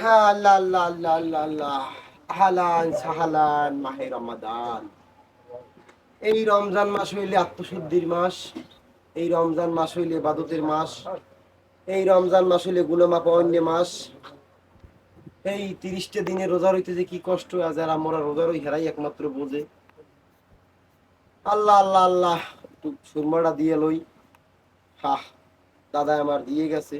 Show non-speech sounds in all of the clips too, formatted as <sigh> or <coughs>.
হ্যাঁ আল্লাহ আল্লাহ আল্লাহ আল্লাহ এই রমজান মাস হইলে আত্মশুদ্ধির মাস, এই রমজান মাস হইলে বাদতের মাস, এই রমজান মাস হইলে গুণমাপা অন্য মাস। এই তিরিশটা দিনে রোজা রইতে যে কি কষ্ট আজ আর আমরা রোজা রই হেরাই একমাত্র বোঝে। আল্লাহ আল্লাহ আল্লাহ সুরমাটা দিয়ে লই। হা দাদা আমার দিয়ে গেছে।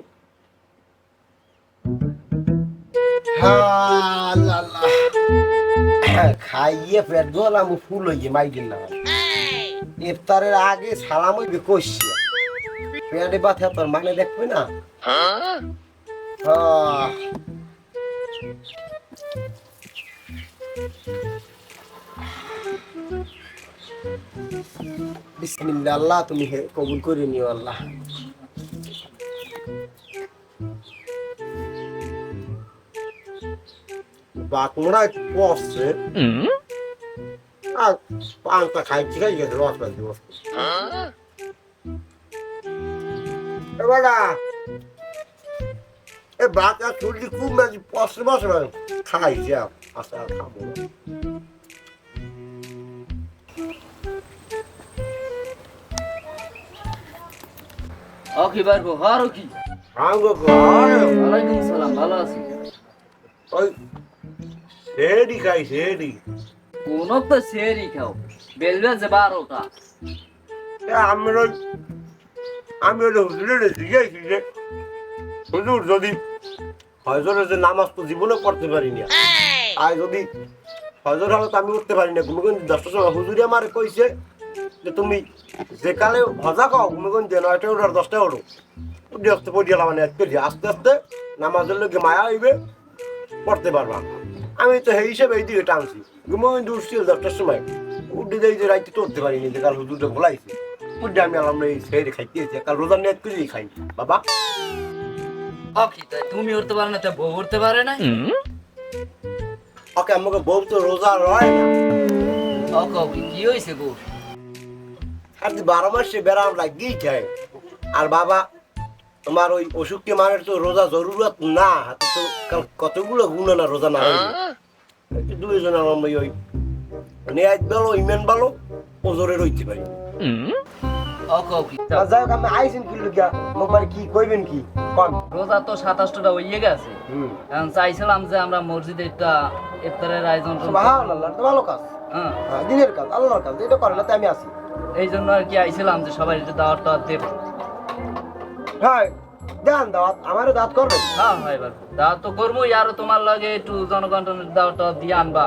খাইয়ে পেট গলাম ফুল হইয়ে মাইগেন না ইফতারের আগে সালাম হইবে কষি পেটে বাথা তোর মানে দেখবে না? হ্যাঁ। বিসমিল্লাহ আল্লাহ তুমি কবুল করে নিও আল্লাহ। বাকমরা কষছে আর পাংটা খাইছি খাই গেছে রস পাইছি রস এবারা এ বাকা চুলি খুব মাঝে পশে বসে খাইছি আস্তে আর খাব না। ও কি? বার গো হারো কি ঘরে। ওয়ালাইকুম সালাম ভালো আছি। ওই সেডি খাই সেডি। কোন তো সেরি খাও? বেলবে যে বারোটা। আমি ওই আমি ওই হুজুরের যে হুজুর যদি হজরের যে নামাজ তো জীবনে পড়তে পারি না আর যদি হজর হলে তো আমি উঠতে পারি না ঘুমে দশটার সময় হুজুরি আমার কইছে যে তুমি যে কালে হজা খাও ঘুমে যে নয়টা ওঠো আর দশটা ওঠো আসতে পড়িয়ে মানে আজকে আস্তে আস্তে নামাজের লোকে মায়া হইবে পড়তে পারবা আমি তো সেই হিসেবে এই দিকে টানছি। উঠছি দশটার সময়। উঠে যাই যে রাইতে তো উঠতে পারিনি যে কাল হুজুরটা ভোলাইছে উঠে আমি আলাম এই সেই খাইতেছি কাল রোজার নিয়ে কিছুই খাই। বাবা। তুমি উঠতে পারো না তা বউ উঠতে পারে না? ওকে আমাকে বউ তো রোজা রয় না। ও কও কি হইছে গো? আর বারো মাসে বেড়াম লাগিয়েই খায়। আর বাবা তোমার ওই অসুখকে মানের তো রোজা জরুরত না হাতে তো কতগুলো গুণ না রোজা না তো দুইজন আমার ওই নেয়াজ ভালো ইমেন ভালো ওজরে রইতে পারি। যাই হোক আমি আইসেন কি লুকিয়া কি কইবেন কি? কন। রোজা তো সাতাশটা হইয়ে গেছে। হুম। এখন চাইছিলাম যে আমরা মসজিদে একটা ইফতারের আয়োজন করব। সুবহানাল্লাহ তো ভালো কাজ। হ্যাঁ। হ্যাঁ দিনের কাজ আল্লাহর কাজ এটা করে না আমি আসি এই জন্য আর কি আইছিলাম যে সবাই একটু দাওয়াত টাওয়াত দেবো। হ্যাঁ দেন দাওয়াত আমারও দাওয়াত করবেন? হ্যাঁ ভাই বার দাওয়াত তো করবোই আর তোমার লাগে একটু জনগণের দাওয়াত টাওয়াত দিয়ে আনবা।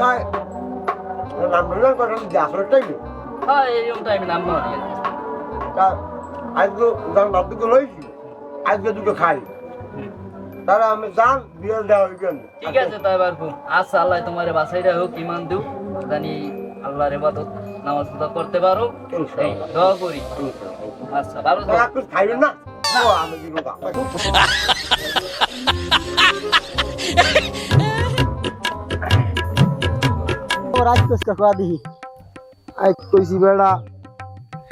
তাই করেন আসলে টাইমে হ্যাঁ এইরকম টাইমে নামবো তা আজকে যখন দুটো খাই। আমি যান বিয়ে দেওয়া হইবেন ঠিক আছে তাই আচ্ছা আল্লাহ তোমার বাসাইটা হোক ইমান দিও জানি আল্লাহর ইবাদত নামাজ পূজা করতে পারো। এই দোয়া করি। আচ্ছা ভালো থাকো। খাইবেন না? <laughs> আমি দিব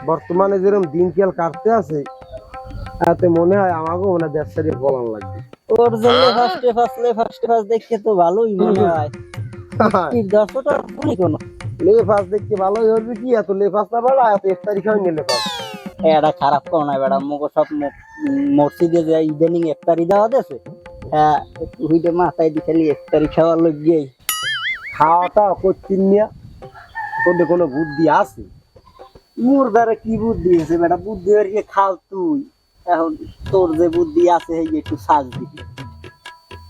বর্তমানে যেরকম দিনকাল কাটতে আছে তাতে মনে হয় আমাকেও মনে হয় ব্যবসায়ী বলান লাগবে। ওর জন্য ফার্স্টে ফার্স্টে ফার্স্টে ফার্স্ট দেখে তো ভালোই মনে হয়। <laughs> কি দশটা কোনো। লেফাস দেখতে ভালোই হবে কি? এত লেফাস না বেড়া এত এক তারিখ লেফাস। এটা খারাপ করো না বেড়া মুখ সব মসজিদে যে ইদানিং ইফতারি দেওয়া দেছে হ্যাঁ হুইটে মাথায় দি খালি ইফতারি খাওয়ার লোক গিয়েই। খাওয়াটা করছিন নিয়া তোদের কোনো বুদ্ধি আছে? মোর দ্বারা কি বুদ্ধি আছে বেটা বুদ্ধি হয়ে খাও তুই। এখন তোর যে বুদ্ধি আছে এই একটু সাজ দিবি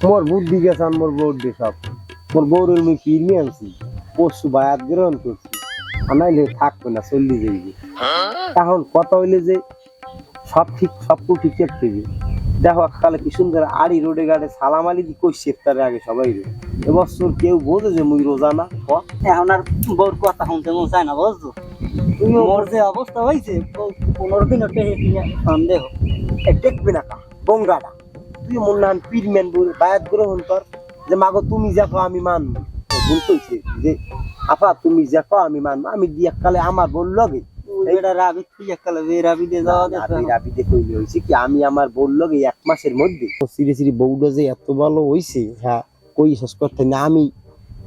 মোর বুদ্ধি গেছে মোর বউর দিয়ে সব। মোর বউরের মুই কিনে আনছি পরশু বায়াত গ্রহণ করছি। আনাইলে থাকবে না চল্লি যাইবে এখন কথা হইলে যে সব ঠিক সব তো ঠিক থাকতে দেখো কালে কি সুন্দর আড়ি রোডে গাড়ে সালাম আলি দি কইছে তার আগে সবাই রে। এবছর কেউ বোঝে যে মুই রোজা না এখন আর বউর কথা শুনতে মন চায় না বুঝছ? তুমি মোর যে অবস্থা হয়েছে পনেরো দিন ওটে সন্দেহ। দেখবে না কা বঙ্গাটা তুই মন নান পীরম্যান বল বায়াত গ্রহণ কর যে মাগো তুমি দেখো আমি মানবো। ভুল কইছে যে আপা তুমি দেখো আমি মানবো আমি আমার বল লগে। এটা রাবি তুই এককালে বে রাবি দিয়ে যাওয়া দে রাবি রাবি দেখে হইলে হইছে কি আমি আমার বলল কি এক মাসের মধ্যে। সিরি সিরি বউটা যে এত ভালো হইছে হ্যাঁ কই শেষ করতে না আমি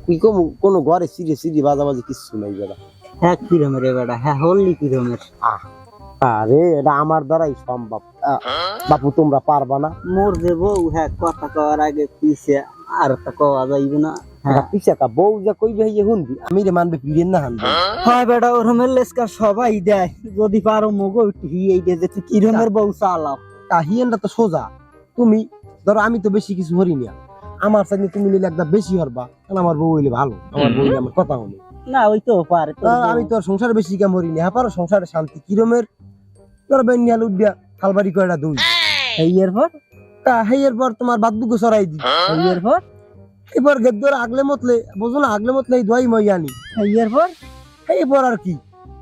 কি কম কোনো ঘরে সিরি সিরি বাজাবাজি কিচ্ছু নাই বেড়া হ্যাঁ কিরমের হ্যাঁ হললি কিরমের আহ আরে এটা আমার দ্বারাই সম্ভব। বাপু তোমরা পারবা না। মোর যে বউ হ্যাঁ কথা কওয়ার আগে পিছে আর তা কওয়া যাইবে না। হ্যাঁ। বউ যা কইবে হইয়ে হুনবি আমি রে মানবে পিড়েন না হানবে? হয়। বেটা ওরমের লেসকা সবাই দেয়। যদি পারো মগো এই দে যে তুই কিরমের বউ চালাও। কাহিয়ানটা তো সোজা। তুমি ধরো আমি তো বেশি কিছু হরি না। আমার সাথে তুমি নিলে একটা বেশি হরবা কারণ আমার বউ হইলে ভালো। আমার বউ আমার কথা হলে না ওই তো পারে আমি তো আর সংসারে বেশি কাম হরি না। হ্যাঁ পারো সংসারে শান্তি। কিরমের ধরো বেনিয়াল উদ্যা খালবাড়ি কয়টা দুই। এই এর পর? তা হেয়ের পর তোমার বাদবুকে সরাই দি। এই এর পর? এবার গেদ্দর আগলে মতলে বুঝো না আগলে মতলে মই আনি। এই এর এইবার আর কি?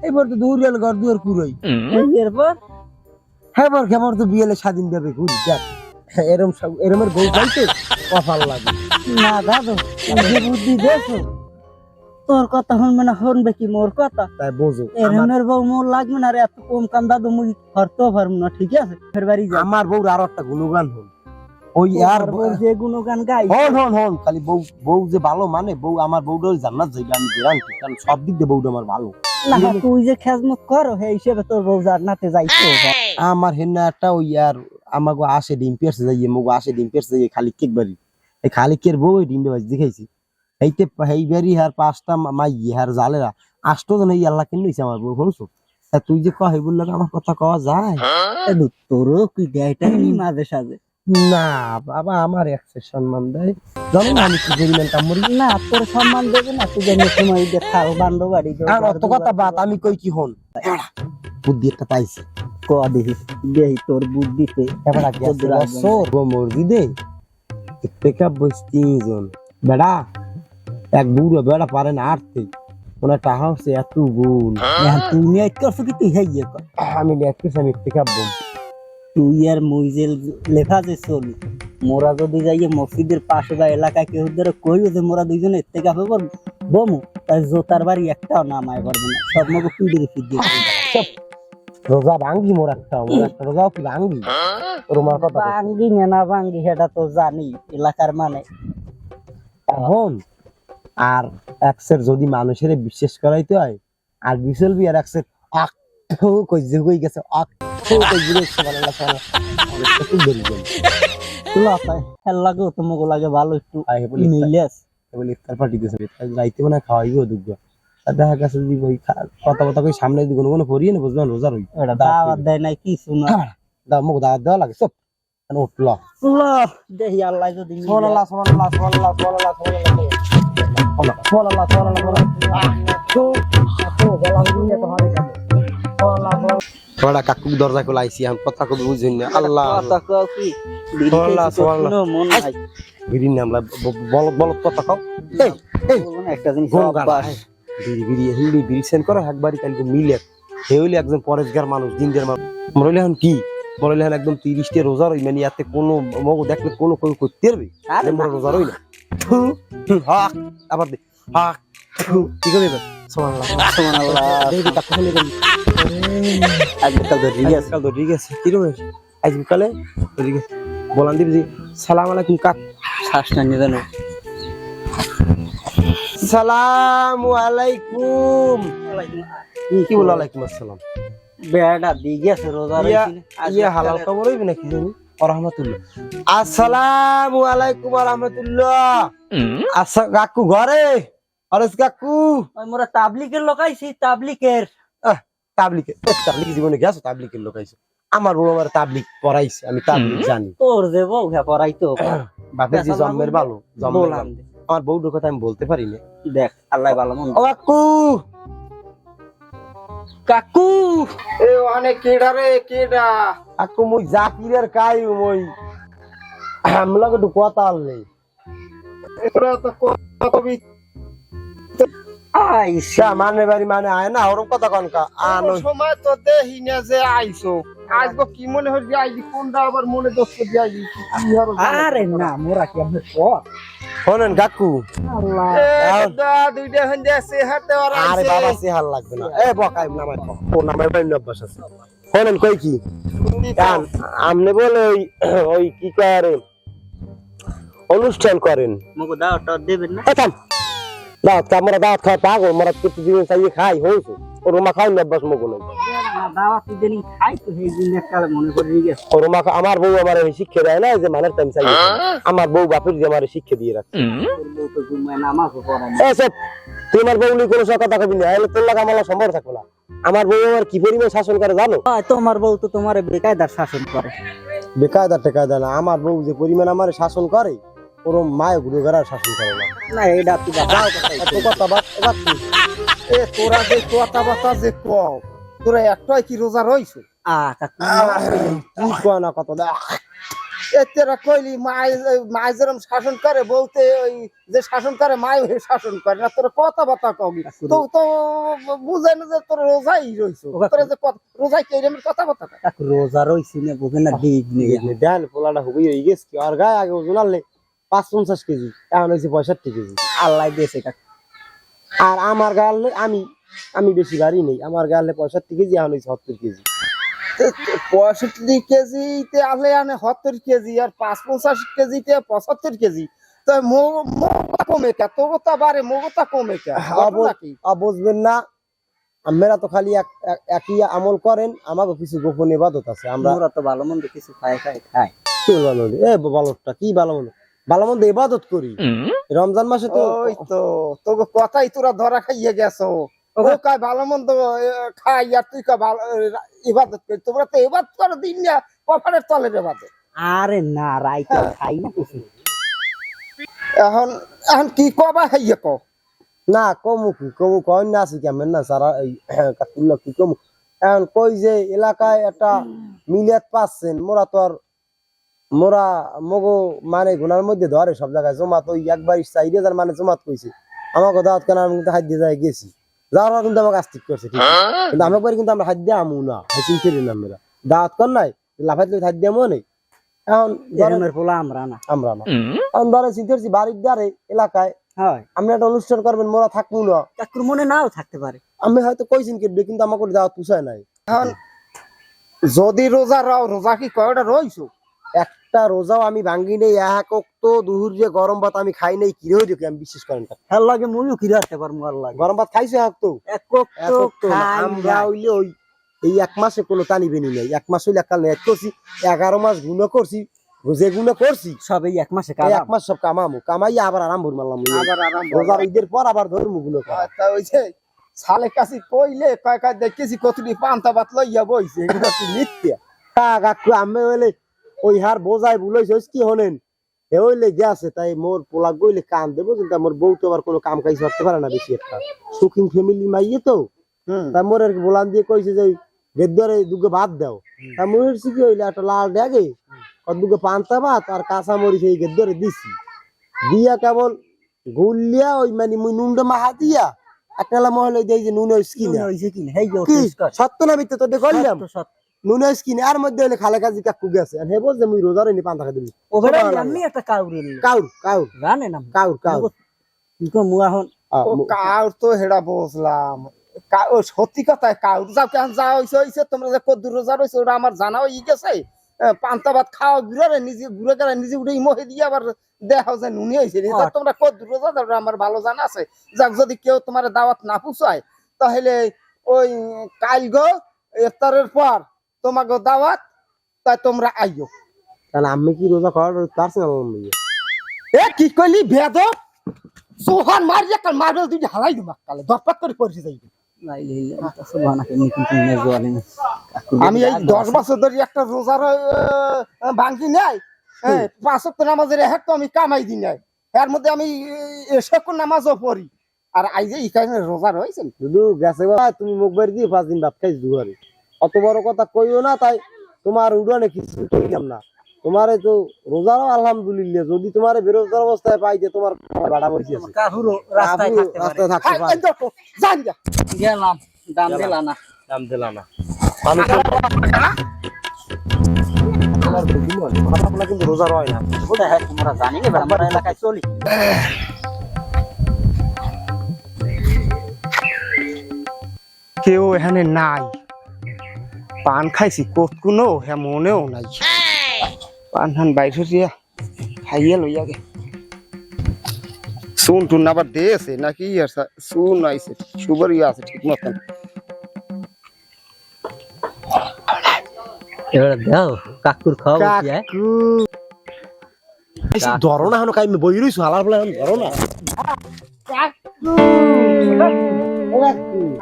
এইবার তো দৌড়িয়াল ঘর দুয়ার কুড়াই। এই এর পর হ্যাঁ বার আমার তো বিয়েলে স্বাধীন দেবে ঘুরি দেখ হ্যাঁ, এরম এরমের বউ পাইতে কপাল লাগে। না দাদু যে বুদ্ধি দেছো তোর কথা শুনবে না শুনবে কি মোর কথা? তাই বোঝো এরমের বউ মোর লাগবে না রে এত কম কাম দাদু মুই করতেও পারব না ঠিক আছে? ফের বাড়ি যা আমার বউর আরও একটা গুণগান হল। ওই আর যে গুণগান গাই। হন হন হন খালি বউ বউ যে ভালো মানে বউ আমার বউটা জান্নাত যাইবে আমি গ্যারান্টি কারণ সব দিক দিয়ে বউটা আমার ভালো। না তুই যে খেজমত করো সেই হিসেবে তোর বউ জান্নাতে যাইতো। আমার হেন্না একটা ওই আর আমাকে আসে ডিম পেরছে যাইয়ে মগো আসে ডিম পেরছে যাইয়ে খালি কেক বাড়ি। এই খালি কের বউ ওই ডিমটা বাজি দেখাইছি। এইতে এই বাড়ি হার পাঁচটা মা- মাই হার জালেরা আষ্ট জন এই আল্লাহ কেন হইছে আমার বউ শুনছো? তুই যে কহ বলল আমার কথা কওয়া যায়? দাদু তোরও কি দেয়টা নি মাঝে সাঝে? না বাবা আমার একশো সম্মান দেয়। জানো না আমি কি জরিমান কামড়ি না তোর সম্মান দেবে না তুই জানি সময় দিয়ে খাল বান্ড বাড়ি আর অত কথা বাদ আমি কই কি হন? বুদ্ধি একটা পাইছি। ক দেখি তোর বুদ্ধিতে। এবার আগে পিকআপ বইস তিনজন। বেড়া এক বুড়ো বেড়া পারে না আটতে ওনার টাকা হচ্ছে এত গুণ। এখন তুই নিয়ে করছ কি তুই? আমি লেখতেছি আমি পিকআপ তুই আর মুই যে লেখা যে চলি মোরা যদি যাইয়ে মসজিদের পাশে বা এলাকায় কেউ ধরে কইও যে মোরা দুইজনে এতে কাপে করব বমু তাই জোতার বাড়ি একটাও নামায় পারবে না সব মগো পিড়ি রেখে দিয়ে রোজা ভাঙ্গি মোর একটা মোর একটা রোজাও কি ভাঙ্গি? তোমার কথা ভাঙ্গি না না ভাঙ্গি সেটা তো জানি এলাকার মানে। এখন আর একসের যদি মানুষের বিশ্বাস করাইতে হয় আর বিশলবি আর একসের আক কই যে কই গেছে আক লাগে তো মগো লাগে ভালো একটু আই বলি ইফতার পার্টি দিয়েছে রাইতে মনে খাওয়াইবো দুগ্গ আর দেখা গেছে যদি ওই কথা কথা কই সামনে যদি কোনো কোনো পড়িয়ে না বুঝবেন রোজা রই এটা দাওয়াত দেয় নাই কিছু না দা মুখ দাওয়াত দেওয়া লাগে সব কেন উঠল দেখি আল্লাহ যদি মিলে। সোনাল্লাহ সোনাল্লাহ সোনাল্লাহ সোনাল্লাহ সোনাল্লাহ সোনাল্লাহ সোনাল্লাহ সোনাল্লাহ কাকু দরজা খোলা আইছি এখন কথা কব বুঝুন না। আল্লাহ। সোয়াল্লাহ, সোয়াল্লাহ। মন নাই। বিড়ি নামলা বলত বলত কথা কও। এই এই। একটা জিনিস বিড়ি বিড়ি হিন্দি বিড়ি সেন করো একবারই কালকে মিলে। হে হইলে একজন পরেশগার মানুষ দিনদের মানুষ। মরলে এখন কি? মরলে এখন একদম তিরিশটা রোজা রই মানে ইয়াতে কোনো মগ দেখলে কোনো কেউ করতে পারবে? আরে আরে রোজা রই না। থু, আবার হাক ঠিক আছে আছে। কি রকম? আজকালে ঠিক আছে। বলান দিবি সালাম আলাইকুম কাক? শ্বাসটা নিয়ে জানো সালামু আলাইকুম। কি বলো আলাইকুম আসসালাম। বেড়া দিয়ে গেছে রোজা রাখি না। ইয়া হালাল খবর হইবে নাকি জানি? রহমতুল্লাহ আসসালামু আলাইকুম রহমতুল্লাহ আচ্ছা কাকু ঘরে? অরেস কাকু। ওই মোরা তাবলিকের লোক আইছি তাবলিকের। তাবলিকে তাবলিক জীবনে গেছো তাবলিকের লোক আইছো। আমার বড় আমার তাবলিক পড়াইছে আমি তাবলিক জানি। তোর বউ হ্যাঁ পড়াইতো। <coughs> বাপের যে জন্মের ভালো ভালো। আমার বউটার কথা আমি বলতে পারি না। দেখ আল্লাহ ভালো মন কাকু। কাকু। এ অনেক কেডা রে কেডা? কাকু মই জাকিরের কাই মই। আমলা একটু কথা আনলে এরা তো কত মানে বাড়ি মানে আয় না কথা কনকা আনো সময় তো দেহি না যে আইছো কি মনে হয় যে আইজি কোনটা আবার মনে দোষ দিয়ে আইজি আরে না মোরা কি আপনার পর? শোনেন কাকু। আল্লাহ। দুইটা হন যাচ্ছে হাতে আর আরে বাবা সে হাল লাগবে না। এ বকাই নামাই ও নামাই বাইন অভ্যাস আছে। শোনেন কই কি? আমনে বলে ওই ওই কি করে অনুষ্ঠান করেন। মগো দেবেন না? কা আমরা দাওয়াত খাওয়া পাগল আমরা প্রতিদিন চাইয়ে খাই হয়েছে। ও রুমা খাই না অভ্যাস মগো নাই না দাওয়াত দিন খাই তো সেই দিন একটা মনে করে গেছে। ও রুমা খা- আমার বউ আমার শিক্ষা দেয় না যে মানের টাইম চাই আমার বউ বাপের যে আমার শিক্ষা দিয়ে রাখছে। তুই আমার বউ নিয়ে কোনো কথা কবি না তোর লাগা আমার সম্ভব থাকবে না। আমার বউ আমার কি পরিমাণ শাসন করে জানো? তোমার বউ তো তোমার বেকায়দার শাসন করে। বেকায়দার টেকায়দা না আমার বউ যে পরিমাণ আমার শাসন করে ওর মায়গুলো করার শাসন করে না। না এটা তুই যাও এত কথা বাদ এবার তুই এ তোরা যে কথা বাতা যে কও তোরা একটাই কি রোজা রইছো? আ কাকু। তুই কয় না কত তেরা কইলি যেরম শাসন করে বলতে ওই যে শাসন করে ওই শাসন করে না। তোরা কথা কবি তো তো বুঝে না যে তোর রোজাই রইছো। তোরা যে কথা- রোজাই কে এরম কথা? রোজা রইছি না বুঝে না দিক নিয়ে ডাল পোলাটা হবি হয়ে গেছে কি? আর গায়ে আগে ওজন আনলে পাঁচ পঞ্চাশ কেজি এখন হয়েছে পঁয়ষট্টি কেজি। আল্লাহ দিয়েছে কাকু আর আমার গালে আমি আমি বেশি বাড়ি নেই। আমার গালে পঁয়ষট্টি কেজি এখন হয়েছে সত্তর কেজি। পঁয়ষট্টি কেজিতে আলে আনে সত্তর কেজি আর পাঁচ পঞ্চাশ কেজিতে পঁচাত্তর কেজি। তো কমে কে? মোগতা কমে কে? বুঝবেন না আমরা তো খালি এক- এক- একই আমল করেন আমাকে কিছু গোপন ইবাদত আছে। আমরা তো ভালো মন্দ কিছু খাই খাই খাই কি ভালো এ বালকটা কি ভালো মন্দ? ভালো মন্দ ইবাদত করি। রমজান মাসে তো ওই তো তোকে কথাই তোরা ধরা খাইয়ে গেছো। ও ভালো মন্দ খাই আর তুই ভালো ইবাদত করি। তোমরা তো ইবাদত করো দিন না কপালের তলের ইবাদত আরে না রাইতে খাই না কিছু। এখন এখন কি কবা খাইয়ে কো না কমু কি কমু কয় না আছে কেমন না সারা এই কি কমু। এখন কই যে এলাকায় একটা মিলিয়াত পাচ্ছেন মোরা তো আর মোরা মগো মানে গুনার মধ্যে ধরে সব জায়গায়। জমাত ওই একবার চাইরে যার মানে জমাত কইছে। আমাকে দাওয়াত কেন আমি কিন্তু হাত দিয়ে যাই গেছি। যাওয়ার কিন্তু আমাকে আস্তিক করছে ঠিক। কিন্তু আমি একবার কিন্তু আমরা হাত দিয়ে আমু না হেসিং ফিরি না আমরা। দাওয়াত কর নাই লাফাইতে হাত দিয়ে মনে এখন পোলা আমরা না। আমরা না। এখন ধরেন চিন্তা করছি বাড়ির দ্বারে এলাকায় হয়। আপনি একটা অনুষ্ঠান করবেন মোরা থাকব না। কাকুর মনে নাও থাকতে পারে। আমি হয়তো কইছেন কি কিন্তু আমাকে দাওয়াত পুষায় নাই। এখন যদি রোজা রাও রোজা কি কয়টা রইছো? একটা রোজাও আমি ভাঙ্গি নেই এক তো দুহুর যে গরম ভাত আমি খাই নাই কি হয়ে আমি বিশ্বাস করেন না। হ্যাঁ লাগে মুইও কি রাখতে পারব আল্লাহ গরম ভাত খাইছো এক তো একক এক তো আমরা হইলে ওই এই এক মাসে কোনো টানি বেনি নাই। এক মাস হইলে একাল নেট করছি এগারো মাস গুণ করছি যে গুণ করছি। সব এই এক মাসে এক মাস সব কামামু কামাই আবার আরাম ভর মারলাম আবার রোজার ঈদের পর আবার ধর্মগুলো করা। তা ওই যে সালে কাছে কইলে কয় কয় দেখেছি কতটি পান্তা ভাত লইয়া বইছে এগুলো মিথ্যা? তা কাকু আমি হইলে ওই হার বোঝাই ভুলাইছে কি হনেন এ হইলে গেছে তাই মোর পোলা গইলে কাম দেবো কিন্তু আমার বউ তো আবার কোনো কাম কাজ করতে পারে না বেশি একটা। সুখিন ফ্যামিলি মাইয়ে তো। মোর আর কি বলান দিয়ে কইছে যে গেদ্দরে দুগে ভাত দাও। তা মোর কি হইলে একটা লাল ড্যাগে আর দুগে পান্তা ভাত আর কাঁচা মরিচ এই গেদ্দরে দিছি। দিয়া কেবল গুলিয়া ওই মানে মুই নুনটা মাহা দিয়া একটা মহলে দেই যে নুন হইছে কি না? হেই গো, কি? টেস্ট কর। সত্য না মিথ্যে? করলাম সত্য, নুন স্কিন আর মধ্যে হইলে খালে কাজি কাকু গেছে আর হে বল যে মুই রোজার এনে পান্তা খাই দিবি বেটা, একটা। কাউর কাউর জানে না। কাউর কাউর। কি কো মু এখন ও কাউর তো হেডা বুঝলাম। কা- সত্যি কথায় কাউর। যাও কেন যা হইছে হইছে। তোমরা যে কদ্দুর রোজা রইছে ওটা আমার জানা হয়ে গেছে। পান্তা ভাত খাওয়া ঘুরে নিজে ঘুরে গেলে নিজে উঠে মহে দিয়ে আবার দেখাও যে নুনি হয়েছে তা তোমরা কদ্দুর রোজা দাও, ওটা আমার ভালো জানা আছে। যাক যদি কেউ তোমার দাওয়াত না পুষায় তাহলে ওই কাল গো ইফতারের পর তোমাকে দাওয়াত তাই তোমরা আইও তাহলে আমি কি রোজা করার পার্সোনাল এ কি কইলি ভেদ সোহান মারিয়া কাল মারবেল তুই হালাই দিবা কালে দরপাত করে পড়ছি যাইবি আমি নে না। এই দশ বছর ধরে একটা রোজার আহ, ভাঙি নাই। হ্যাঁ পাঁচ নামাজের এক তো আমি কামাই দি নাই। এর মধ্যে আমি এসব নামাজও পড়ি। আর আই যে এখানে রোজা রয়েছে শুধু গেছে তুমি মুখ বাড়ি দিয়ে পাঁচ দিন ভাত খাইছ দুয়ারে অত বড় কথা কইও না তাই তোমার উড়ানে কিছু কইলাম না। তোমারে তো রোজারও আলহামদুলিল্লাহ যদি তোমার বেরোজগার অবস্থায় পাই যে তোমার বাড়া বসে আছে। রাস্তায় থাকতে পারে। রাস্তায় থাকতে হ্যাঁ, পারে। এই যা গেলাম দাম দিলা না। দাম দিলাম না। কিন্তু রোজা রয় না। হ্যাঁ তোমরা জানি না আমরা এলাকায় চলি। কেউ এখানে নাই। পান খাইছি কতকুনো হ্যাঁ মনেও নাই। পান হান বাইরে দিয়া খাইয়ে লই আগে। শুন টুন আবার দিয়েছে নাকি আর শুন আইছে সুবার ইয়ে আছে ঠিক মতন। এবার দাও কাকুর খাওয়া হ্যাঁ? কাকু ধরো না এখন কাই বই রইছো হালার এখন ধরো না।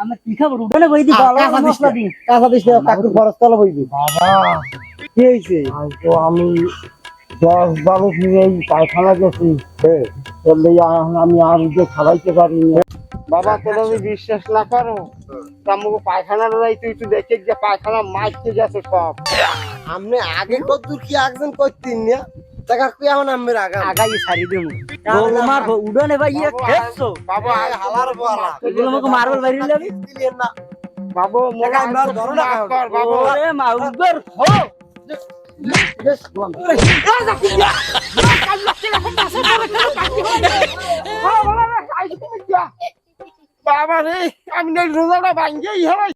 আমি কি? খাব? উঠানে বই দি ভালো মশলা দি কাঁচা দিস কাকুর খরচ তলা বইবি বাবা। কি হয়েছে তো আমি দশ বারো দিন পায়খানা গেছি। এখন আমি আর উঠে খাওয়াইতে পারিনি বাবা তোর আমি বিশ্বাস না করো তামুক পায়খানা যাই তুই একটু দেখে যে পায়খানা মারতে গেছে সব। আপনি আগে কতদূর কি একজন করতেন না? টাকা কি এখন আমি আগাই সারি ভাই ইয়ে বাবা হালার বলা এগুলো আমাকে মার্বেল বাইরে যাবি না বাবু মোরা আমার ধরো না কর বাবু। হো! রে আমি রোজাটা ভাঙ্গেই হয়।